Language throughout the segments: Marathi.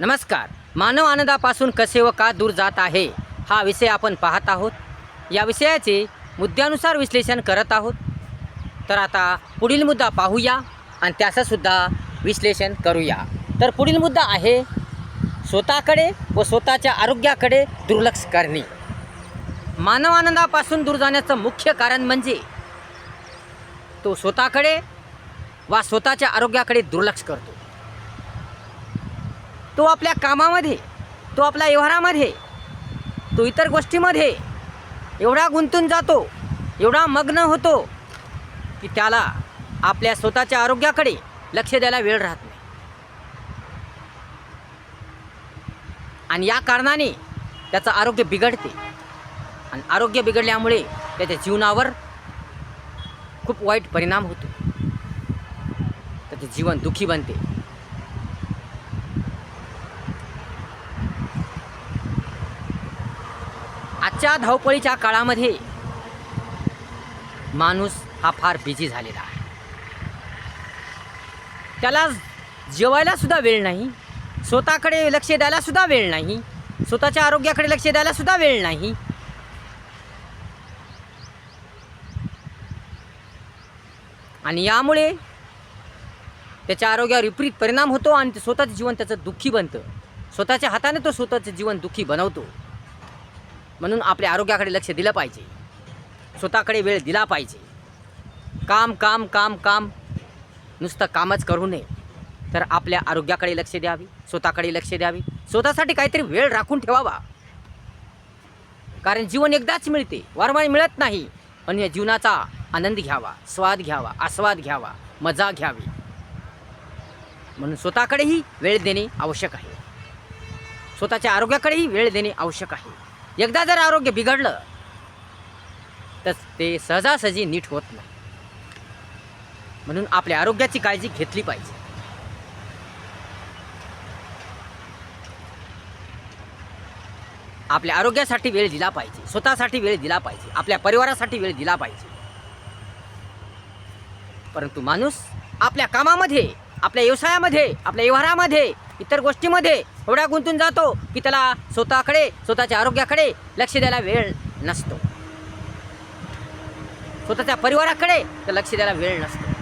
नमस्कार. मानव आनंदापासून कसे व का दूर जात आहे हा विषय आपण पाहत आहोत. या विषयाचे मुद्द्यानुसार विश्लेषण करत आहोत. तर आता पुढील मुद्दा पाहूया आणि त्याचंसुद्धा विश्लेषण करूया. तर पुढील मुद्दा आहे स्वतःकडे व स्वतःच्या आरोग्याकडे दुर्लक्ष करणे. मानव आनंदापासून दूर जाण्याचं मुख्य कारण म्हणजे तो स्वतःकडे वा स्वतःच्या आरोग्याकडे दुर्लक्ष करतो. तो आपल्या कामामध्ये तो आपल्या व्यवहारामध्ये तो इतर गोष्टीमध्ये एवढा गुंतून जातो एवढा मग्न होतो की त्याला आपल्या स्वतःच्या आरोग्याकडे लक्ष द्यायला वेळ राहत नाही. आणि या कारणाने त्याचं आरोग्य बिघडते. आणि आरोग्य बिघडल्यामुळे त्याच्या जीवनावर खूप वाईट परिणाम होतो. त्याचे जीवन दुःखी बनते. आजच्या धावपळीच्या काळामध्ये माणूस हा फार बिझी झालेला आहे. त्याला जेवायला सुद्धा वेळ नाही स्वतःकडे लक्ष द्यायला सुद्धा वेळ नाही स्वतःच्या आरोग्याकडे लक्ष द्यायला सुद्धा वेळ नाही. आणि यामुळे त्याच्या आरोग्यावर विपरीत परिणाम होतो आणि ते स्वतःचं जीवन त्याचं दुःखी बनतं. स्वतःच्या हाताने तो स्वतःचं जीवन दुःखी बनवतो. म्हणून आपल्या आरोग्याकडे लक्ष दिलं पाहिजे. स्वतःकडे वेळ दिला पाहिजे. काम काम काम काम. नुसतं कामच करू नये. तर आपल्या आरोग्याकडे लक्ष द्यावे स्वतःकडे लक्ष द्यावे. स्वतःसाठी काहीतरी वेळ राखून ठेवावा. कारण जीवन एकदाच मिळते. वारंवार मिळत नाही. पण या जीवनाचा आनंद घ्यावा स्वाद घ्यावा आस्वाद घ्यावा मजा घ्यावी. म्हणून स्वतःकडेही वेळ देणे आवश्यक आहे. स्वतःच्या आरोग्याकडेही वेळ देणे आवश्यक आहे. एकदा जर आरोग्य बिघडलं तर ते सहजासहजी नीट होत नाही. म्हणून आपल्या आरोग्याची काळजी घेतली पाहिजे. आपल्या आरोग्यासाठी वेळ दिला पाहिजे स्वतःसाठी वेळ दिला पाहिजे आपल्या परिवारासाठी वेळ दिला पाहिजे. परंतु माणूस आपल्या कामामध्ये आपल्या व्यवसायामध्ये आपल्या व्यवहारामध्ये इतर गोष्टीमध्ये एवढा गुंतून जातो की त्याला स्वतःकडे स्वतःच्या आरोग्याकडे लक्ष द्यायला वेळ नसतो. स्वतःच्या परिवाराकडे तर लक्ष द्यायला वेळ नसतो.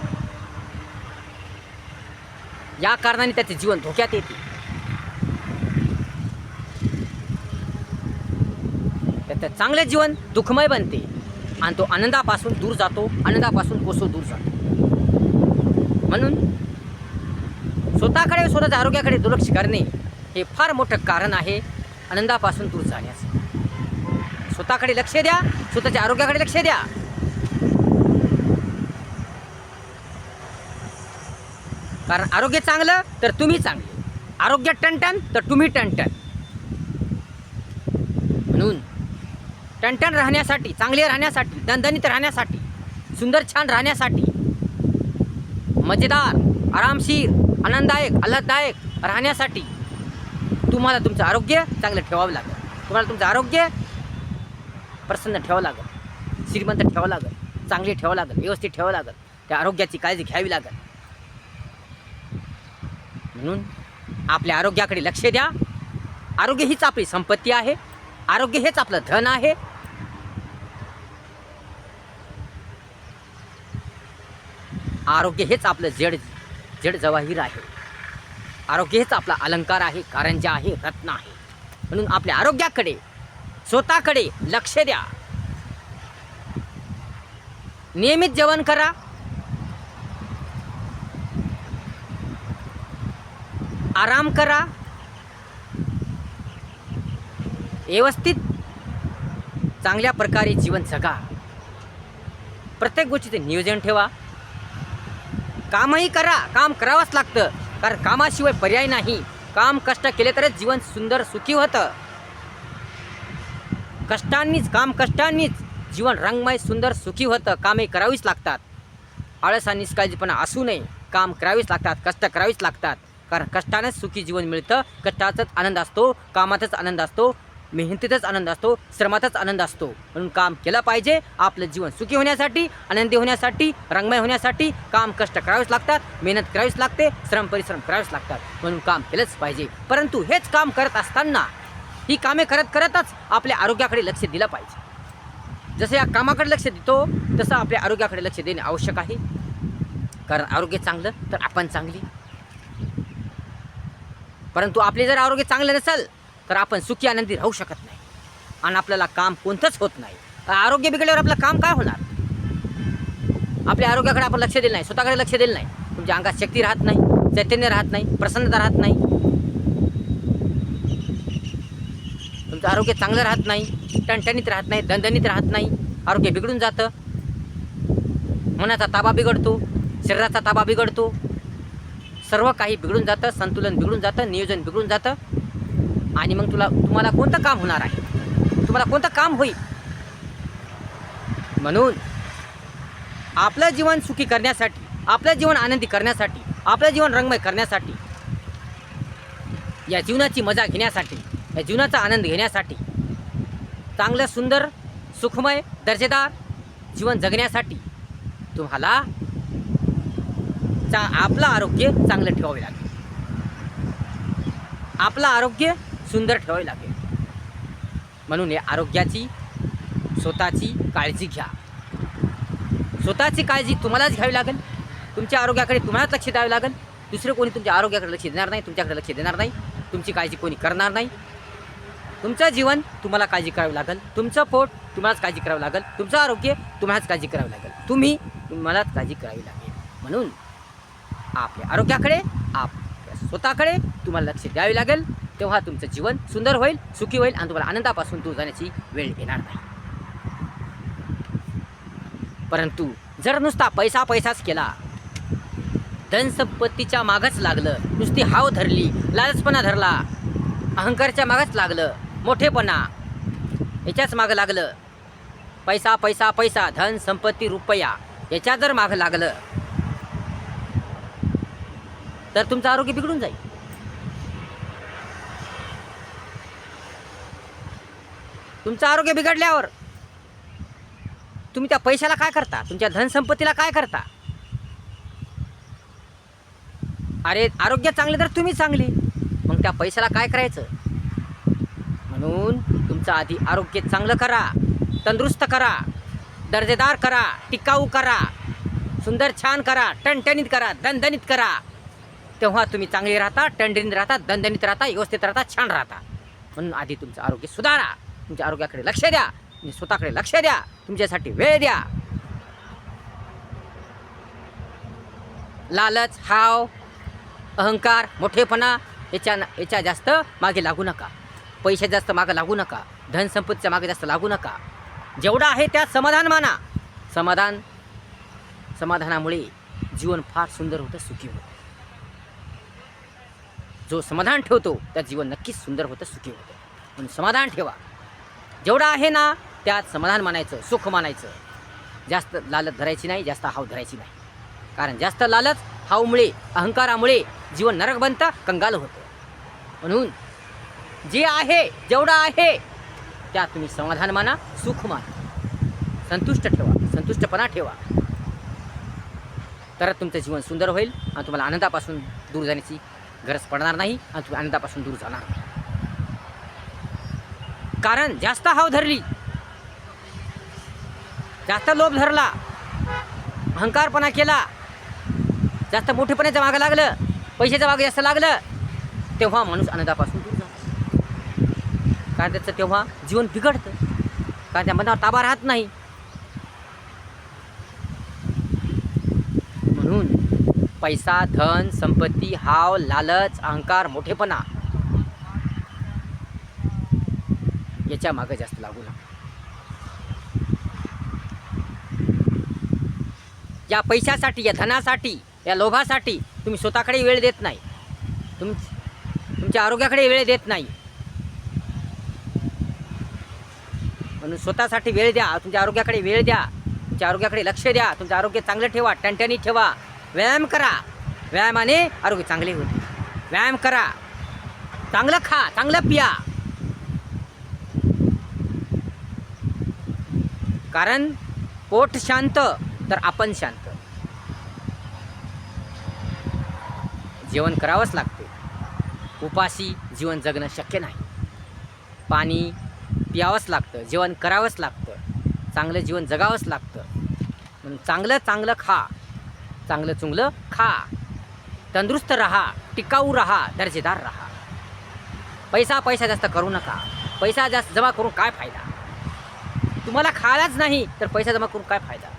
या कारणाने त्याचे जीवन धोक्यात येते. त्याचं चांगले जीवन दुःखमय बनते आणि तो आनंदापासून दूर जातो आनंदापासून कोसो दूर जातो. म्हणून स्वतःकडे स्वतःच्या आरोग्याकडे दुर्लक्ष करणे हे फार मोठं कारण आहे. आनंदापासून दूर जाण्याचं. स्वतःकडे लक्ष द्या स्वतःच्या आरोग्याकडे लक्ष द्या. कारण आरोग्य चांगलं तर तुम्ही चांगले. आरोग्य टणटण तर तुम्ही टणटण. म्हणून टणटण राहण्यासाठी चांगले राहण्यासाठी दणदणीत राहण्यासाठी सुंदर छान राहण्यासाठी मजेदार आरामशीर आनंददायक आल्हाददायक राहण्यासाठी तुम्हाला तुमचं आरोग्य चांगलं ठेवावं लागेल. तुम्हाला तुमचं आरोग्य प्रसन्न ठेवावं लागेल. श्रीमंत ठेवावं लागेल. चांगली ठेवावं लागेल. व्यवस्थित ठेवावं लागेल. त्या आरोग्याची काळजी घ्यावी लागेल. म्हणून आपल्या आरोग्याकडे लक्ष द्या. आरोग्य हीच आपली संपत्ती आहे. आरोग्य हेच आपलं धन आहे. आरोग्य हेच आपलं जड जड जवाहीर आहे. आरोग्य हेच आपला अलंकार आहे कारंजा आहे रत्न आहे. म्हणून आपल्या आरोग्याकडे स्वतःकडे लक्ष द्या. नियमित जेवण करा. आराम करा. व्यवस्थित चांगल्या प्रकारे जीवन जगा. प्रत्येक गोष्टीचे नियोजन ठेवा. कामही करा काम करावंच लागतं. कारण कामाशिवाय पर्याय नाही. काम कष्ट केले तरच जीवन सुंदर सुखी होतं. कष्टांनीच काम कष्टांनीच जीवन रंगमय सुंदर सुखी होतं. कामे करावीच लागतात. आळस आणि निष्काळजीपणा असू नये. काम करावीच लागतात कष्ट करावीच लागतात. कारण कष्टानेच सुखी जीवन मिळतं. कष्टाचाच आनंद असतो कामातच आनंद असतो. मेहनतीतच आनंद असतो श्रमातच आनंद असतो. म्हणून काम केलं पाहिजे आपलं जीवन सुखी होण्यासाठी आनंदी होण्यासाठी रंगमय होण्यासाठी काम कष्ट करावेच लागतात मेहनत करावीच लागते श्रम परिश्रम करावेच लागतात. म्हणून काम केलंच पाहिजे. परंतु हेच काम करत असताना ही कामे करत करतच आपल्या आरोग्याकडे लक्ष दिलं पाहिजे. जसं या कामाकडे लक्ष देतो तसं आपल्या आरोग्याकडे लक्ष देणे आवश्यक आहे. कारण आरोग्य चांगलं तर आपण चांगली. परंतु आपले जर आरोग्य चांगलं नसेल तर आपण सुखी आनंदी राहू शकत नाही. आणि आपल्याला काम कोणतंच होत नाही. आरोग्य बिघडल्यावर आपलं काम काय होणार? आपल्या आरोग्याकडे आपण लक्ष दिलं नाही स्वतःकडे लक्ष दिलं नाही. तुमच्या अंगात शक्ती राहत नाही चैतन्य राहत नाही प्रसन्नता राहत नाही. तुमचं आरोग्य चांगलं राहत नाही टणटणीत राहत नाही दणदणीत राहत नाही. आरोग्य बिघडून जातं. मनाचा ताबा बिघडतो शरीराचा ताबा बिघडतो. सर्व काही बिघडून जातं संतुलन बिघडून जातं नियोजन बिघडून जातं. आणि मग तुला तुम्हाला कोणतं काम होणार आहे? तुम्हाला कोणतं काम होईल? म्हणून आपलं जीवन सुखी करण्यासाठी आपलं जीवन आनंदी करण्यासाठी आपलं जीवन रंगमय करण्यासाठी या जीवनाची मजा घेण्यासाठी या जीवनाचा आनंद घेण्यासाठी चांगलं सुंदर सुखमय दर्जेदार जीवन जगण्यासाठी तुम्हाला चा आपलं आरोग्य चांगलं ठेवावे लागेल. आपलं आरोग्य सुंदर ठेवावी लागेल. म्हणून हे आरोग्याची स्वतःची काळजी घ्या. स्वतःची काळजी तुम्हालाच घ्यावी लागेल. तुमच्या आरोग्याकडे तुम्हालाच लक्ष द्यावे लागेल. दुसरं कोणी तुमच्या आरोग्याकडे लक्ष देणार नाही तुमच्याकडे लक्ष देणार नाही. तुमची काळजी कोणी करणार नाही. तुमचं जीवन तुम्हाला काळजी करावी लागेल. तुमचं पोट तुम्हालाच काळजी करावी लागेल. तुमचं आरोग्य तुम्हालाच काळजी करावी लागेल. तुम्ही तुम्हालाच काळजी करावी लागेल. म्हणून आपल्या आरोग्याकडे आप स्वतःकडे तुम्हाला लक्ष द्यावे लागेल. तेव्हा तुमचं जीवन सुंदर होईल सुखी होईल आणि तुम्हाला आनंदापासून दूर जाण्याची वेळ येणार नाही. परंतु जर नुसता पैसा पैसाच केला धनसंपत्तीच्या मागच लागलं नुसती हाव धरली लालचपणा धरला अहंकारच्या मागच लागलं मोठेपणा याच्याच मागं लागलं पैसा पैसा पैसा धन संपत्ती रुपया याच्या जर मागं लागलं तर तुमचं आरोग्य बिघडून जाईल. तुमचं आरोग्य बिघडल्यावर तुम्ही त्या पैशाला काय करता? तुमच्या धनसंपत्तीला काय करता? अरे आरोग्य चांगले तर तुम्ही चांगली. मग त्या पैशाला काय करायचं? म्हणून तुमचं आधी आरोग्य चांगलं करा तंदुरुस्त करा दर्जेदार करा टिकाऊ करा सुंदर छान करा टणटणीत करा दणदणीत करा. तेव्हा तुम्ही चांगले राहता टणटणीत राहता दणदणीत राहता व्यवस्थित राहता छान राहता. म्हणून आधी तुमचं आरोग्य सुधारा. तुमच्या आरोग्याकडे लक्ष द्या. तुम्ही स्वतःकडे लक्ष द्या. तुमच्यासाठी वेळ द्या. लालच हाव अहंकार मोठेपणा याच्या याच्या जास्त मागे लागू नका. पैसे जास्त मागे लागू नका. धनसंपत्तीच्या मागे जास्त लागू नका. जेवढं आहे त्यात समाधान माना. समाधान समाधानामुळे जीवन फार सुंदर होतं सुखी होतं. जो समाधान ठेवतो त्यात जीवन नक्कीच सुंदर होतं सुखी होतं. म्हणून समाधान ठेवा. जेवढं आहे ना त्यात समाधान मानायचं सुख मानायचं. जास्त लालच धरायची नाही जास्त हाव धरायची नाही. कारण जास्त लालच हावमुळे अहंकारामुळे जीवन नरक बनतं कंगाल होतं. म्हणून जे आहे जेवढं आहे त्यात तुम्ही समाधान माना सुख माना. संतुष्ट ठेवा संतुष्टपणा ठेवा. तरच तुमचं जीवन सुंदर होईल आणि तुम्हाला आनंदापासून दूर जाण्याची गरज पडणार नाही आणि तुम्ही आनंदापासून दूर जाणार. नाही कारण जास्त हाव धरली जास्त लोभ धरला अहंकारपणा केला जास्त मोठेपणाच्या मागं लागलं पैशाच्या मागं जास्त लागलं तेव्हा माणूस आनंदापासून दूर जातो. कारण त्याचं तेव्हा जीवन बिघडतं. कारण त्या मनावर ताबा राहत नाही म्हणून पैसा धन संपत्ती हाव लालच अहंकार मोठेपणा. याच्या मागे जास्त लागू नका. या पैशासाठी या धनासाठी या लोभासाठी तुम्ही स्वतःकडे वेळ देत नाही. तुम तुमच्या आरोग्याकडे वेळ देत नाही. म्हणून स्वतःसाठी वेळ द्या तुमच्या आरोग्याकडे वेळ द्या तुमच्या आरोग्याकडे लक्ष द्या तुमचं आरोग्य चांगलं ठेवा टणटणी ठेवा. व्यायाम करा. व्यायामाने आरोग्य चांगले होते. व्यायाम करा. चांगलं खा चांगलं पिया. कारण पोट शांत तर आपण शांत. जेवण करावंच लागते. उपाशी जीवन जगणं शक्य नाही. पाणी प्यावंच लागतं जेवण करावंच लागतं. चांगलं जीवन जगावंच लागतं. म्हणून चांगलं चांगलं खा. चांगलं चुंगलं खा. तंदुरुस्त राहा टिकाऊ राहा दर्जेदार राहा. पैसा पैसा जास्त करू नका. पैसा जास्त जमा करून काय फायदा? तुम्हाला खायलाच नाही तर पैसा जमा करून काय फायदा?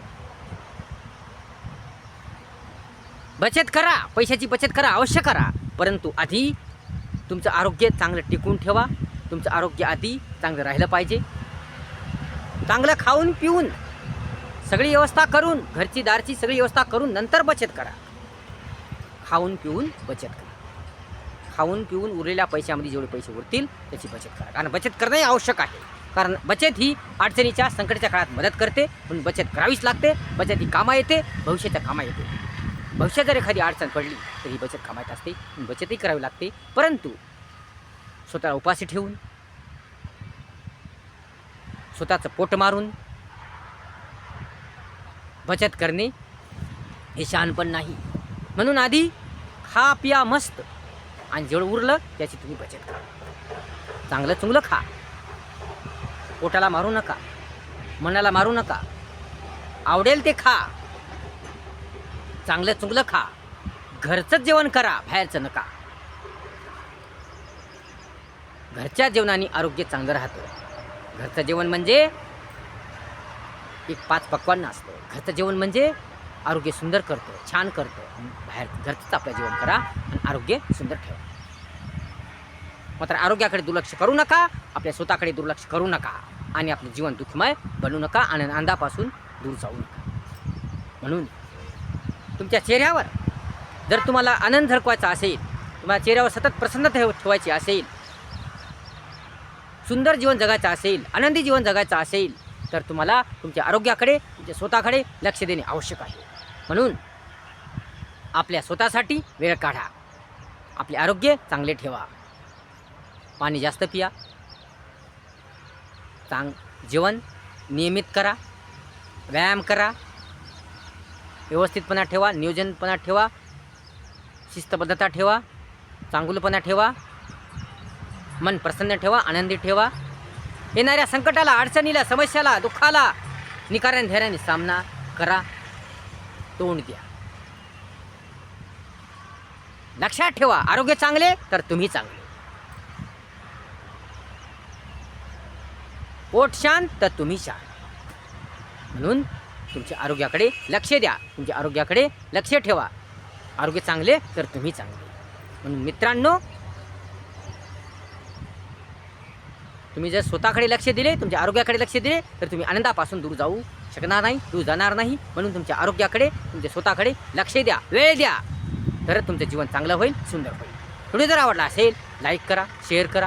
बचत करा पैशाची बचत करा अवश्य करा. परंतु आधी तुमचं आरोग्य चांगलं टिकून ठेवा. तुमचं आरोग्य आधी चांगलं राहिलं पाहिजे. चांगलं खाऊन पिऊन सगळी व्यवस्था करून घरची दारची सगळी व्यवस्था करून नंतर बचत करा. खाऊन पिऊन बचत करा. खाऊन पिऊन उरलेल्या पैशामध्ये जेवढे पैसे उरतील त्याची बचत करा. कारण बचत करणंही आवश्यक आहे. कारण बचत ही अडचणीच्या संकटाच्या काळात मदत करते म्हणून बचत करावीच लागते. बचत ही कामा येते भविष्याच्या कामा येते. भविष्यात जर एखादी अडचण पडली तर ही बचत कामात असते. बचतही करावी लागते. परंतु स्वतःला उपाशी ठेवून स्वतःचं पोट मारून बचत करणे हे शहाणपण नाही. म्हणून आधी खा पिया मस्त. आणि जेवढं उरलं त्याची तुम्ही बचत करा. चांगलं चुंगलं खा. पोटाला मारू नका. मनाला मारू नका. आवडेल ते खा. चांगलं चुंगलं खा. घरचंच जेवण करा. बाहेरचं नका. घरच्या जेवणाने आरोग्य चांगलं राहतं. घरचं जेवण म्हणजे एक पाच पक्वांना असतं. घरचं जेवण म्हणजे आरोग्य सुंदर करतं छान करतं. बाहेर घरचंच आपलं जेवण करा आणि आरोग्य सुंदर ठेवा. मात्र आरोग्याकडे दुर्लक्ष करू नका आपल्या स्वतःकडे दुर्लक्ष करू नका आणि आपलं जीवन दुःखमय बनू नका आणि आनंदापासून दूर जाऊ नका. म्हणून तुमच्या चेहऱ्यावर जर तुम्हाला आनंद झरकवायचा असेल तुम्हाला चेहऱ्यावर सतत प्रसन्न ठेवायची असेल सुंदर जीवन जगायचं असेल आनंदी जीवन जगायचं असेल तर तुम्हाला तुमच्या आरोग्याकडे तुमच्या स्वतःकडे लक्ष देणे आवश्यक आहे. म्हणून आपल्या स्वतःसाठी वेळ काढा. आपले आरोग्य चांगले ठेवा. पाणी जास्त पिया. चांग जेवण नियमित करा. व्यायाम करा. व्यवस्थितपणा ठेवा नियोजनपणा ठेवा. शिस्तबद्धता ठेवा. चांगुलपणा ठेवा. मन प्रसन्न ठेवा आनंदी ठेवा. येणाऱ्या संकटाला अडचणीला समस्याला दुःखाला निकारण धैर्याने सामना करा तोंड द्या. लक्षात ठेवा आरोग्य चांगले तर तुम्ही चांगले. पोट शांत तर तुम्ही शांत. म्हणून तुमच्या आरोग्याकडे लक्ष द्या तुमच्या आरोग्याकडे लक्ष ठेवा. आरोग्य चांगले तर तुम्ही चांगले. म्हणून मित्रांनो तुम्ही जर स्वतःकडे लक्ष दिले तुमच्या आरोग्याकडे लक्ष दिले तर तुम्ही आनंदापासून दूर जाऊ शकणार नाही दूर जाणार नाही. म्हणून तुमच्या आरोग्याकडे तुमच्या स्वतःकडे लक्ष द्या वेळ द्या. तर तुमचं जीवन चांगलं होईल सुंदर होईल. व्हिडिओ जर आवडला असेल लाईक करा शेअर करा.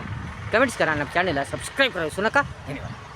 कमेंट्स करा आणि चॅनलला सबस्क्राईब करा विसरू नका. धन्यवाद.